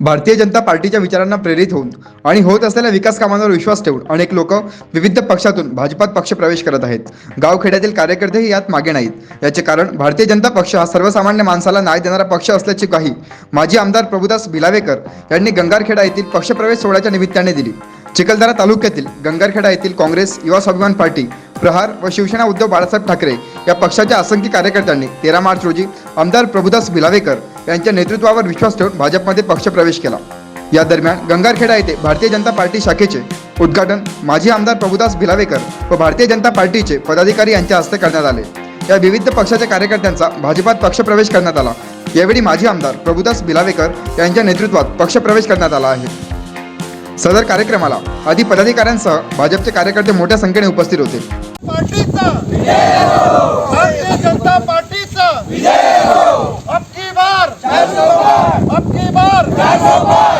भारतीय जनता पार्टीच्या विचारांना प्रेरित होऊन आणि होत असलेल्या विकास कामांवर विश्वास ठेवून अनेक लोक विविध पक्षातून भाजपात पक्षप्रवेश करत आहेत. गावखेड्यातील कार्यकर्तेही यात मागे नाहीत. याचे कारण भारतीय जनता पक्ष हा सर्वसामान्य माणसाला न्याय देणारा पक्ष असल्याची काही माजी आमदार प्रभुदास भिलावेकर यांनी गंगारखेडा येथील पक्षप्रवेश सोहळ्याच्या निमित्ताने दिली. चिखलदरा तालुक्यातील गंगारखेडा येथील काँग्रेस युवा स्वाभिमान पार्टी प्रहार व शिवसेना उद्धव बाळासाहेब ठाकरे या पक्षाच्या असंख्य कार्यकर्त्यांनी तेरा मार्च रोजी आमदार प्रभुदास भिलावेकर यांच्या नेतृत्वावर विश्वास ठेवून भाजपमध्ये पक्षप्रवेश केला. या दरम्यान गंगारखेडा येथे भारतीय जनता पार्टी शाखेचे उद्घाटन माजी आमदार प्रभुदास भिलावेकर व भारतीय जनता पार्टीचे पदाधिकारी यांच्या हस्ते करण्यात आले. या विविध पक्षाच्या कार्यकर्त्यांचा भाजपात पक्षप्रवेश करण्यात आला. यावेळी माजी आमदार प्रभुदास भिलावेकर यांच्या नेतृत्वात पक्षप्रवेश करण्यात आला आहे. सदर कार्यक्रमाला आधी पदाधिकाऱ्यांसह भाजपचे कार्यकर्ते मोठ्या संख्येने उपस्थित होते. पार्टीचा. भारतीय जनता पार्टीचा. अब की बार. अब की बार.